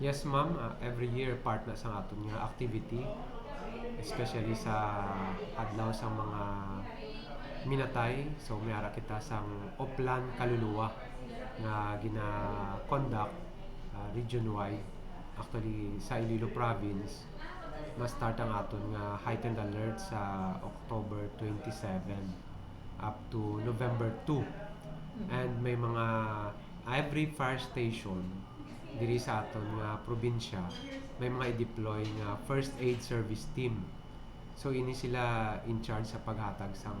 Yes, ma'am. Uh, every year part na sa aton nga activity especially sa adlaw sa mga minatay. So may ara kita sang Oplan Kaluluwa nga gina-conduct uh, region-wide actually sa Iloilo province ma-start ang aton nga heightened alert sa October 27 up to November 2 and may mga every fire station diri sa aton nga probinsya may mga i-deploy nga first aid service team. So ini sila in charge sa paghatag sang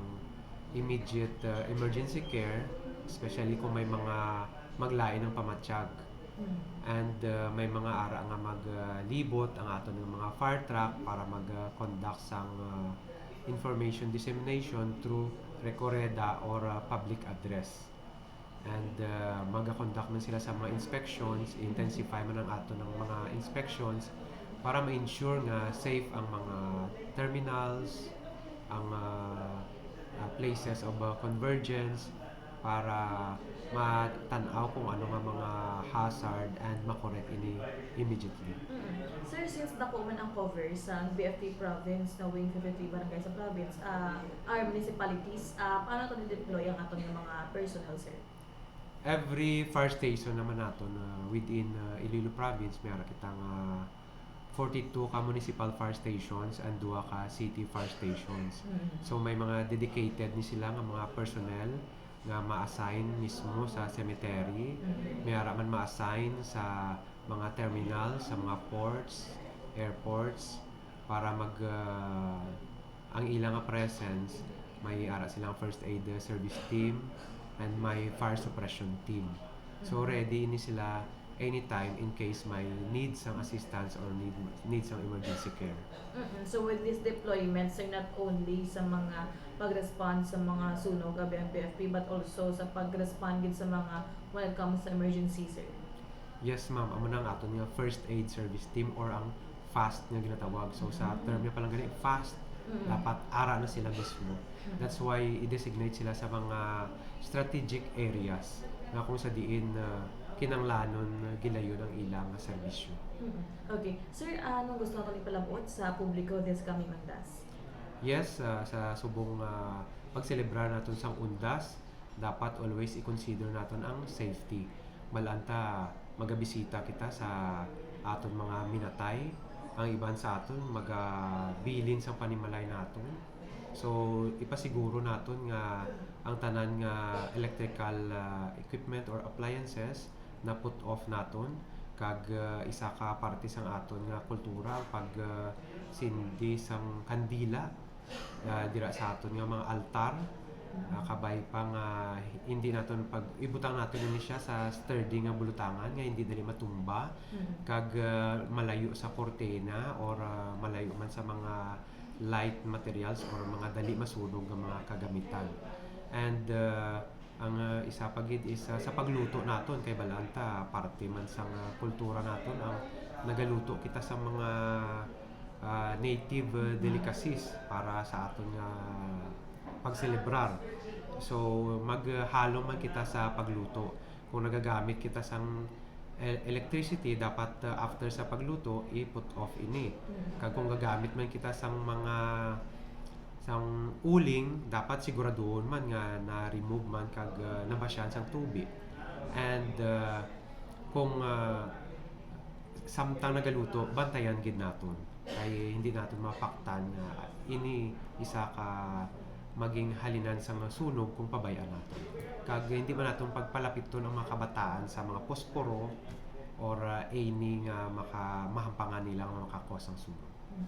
immediate uh, emergency care especially kung may mga maglain ng pamatsyag. And uh, may mga ara nga maglibot ang aton ng mga fire truck para mag-conduct sang uh, information dissemination through recoreda or uh, public address and uh, mag-conduct man sila sa mga inspections intensify man ang ato ng mga inspections para ma-ensure nga safe ang mga terminals ang uh, uh, places of uh, convergence para matanaw kung ano nga mga hazard and makorek ini immediately. Mm. Sir, since dako man ang cover sa BFT province na wing 53 barangay sa province, uh, our municipalities, uh, paano to deploy ang atong mga personnel, sir? Every fire station naman nato na within uh, Iloilo province mayroon kitang uh, 42 ka municipal fire stations and duha ka city fire stations. So may mga dedicated ni sila nga mga personnel nga ma-assign mismo sa cemetery. May ara man ma-assign sa mga terminal, sa mga ports, airports para mag uh, ang ilang presence may ara silang first aid uh, service team and may fire suppression team. So ready ni sila anytime in case may needs ang assistance or need needs ang emergency care. mm So with this deployment, sir, not only sa mga pag-respond sa mga sunog gabi ang BFP, but also sa pag-respond din sa mga when it comes sa emergency, sir. Yes, ma'am. Amo na ang aton nga first aid service team or ang FAST nga ginatawag. So sa term niya palang gani, FAST, Mm. dapat ara na sila mismo. That's why i-designate sila sa mga strategic areas nga kung sa diin na kinanglanon uh, gilayon ang ilang serbisyo. Mm. Okay. Sir, anong gusto natin ipalabot sa publiko this coming Mandas? Yes, uh, sa subong uh, pagselebrar naton sang undas, dapat always i-consider naton ang safety. Malanta magabisita kita sa aton mga minatay, ang iban sa aton magabilin sa panimalay naton. So ipasiguro naton nga ang tanan nga electrical uh, equipment or appliances na put off naton kag uh, isa ka parte sang aton nga kultura pag uh, sindi sang kandila uh, dira sa aton nga mga altar uh, kabay pa nga hindi naton pag ibutang naton ini siya sa sturdy nga bulutangan nga hindi dali matumba. Kag uh, malayo sa kortena or uh, malayo man sa mga light materials or mga dali masunog nga mga kagamitan. And uh, ang uh, isa pa gid is uh, sa pagluto naton kay balanta parte man sa uh, kultura naton ang nagaluto kita sa mga uh, native uh, delicacies para sa aton nga pagselebrar so maghalo man kita sa pagluto. Kung nagagamit kita el- electricity dapat uh, after sa pagluto i-put off ini. Kag kung gagamit man kita sang mga sang uling dapat siguraduhon man nga na-remove man kag uh, nabasyan sang tubig. And uh, kung uh, samtang nagaluto bantayan gid naton. Kay hindi naton mapaktan nga ini isa ka maging halinan sa mga sunog kung pabayaan naton kag hindi man naton pagpalapiton ang mga kabataan sa mga posporo or uh, any nga maka nila nga makakos ang sunog Mm.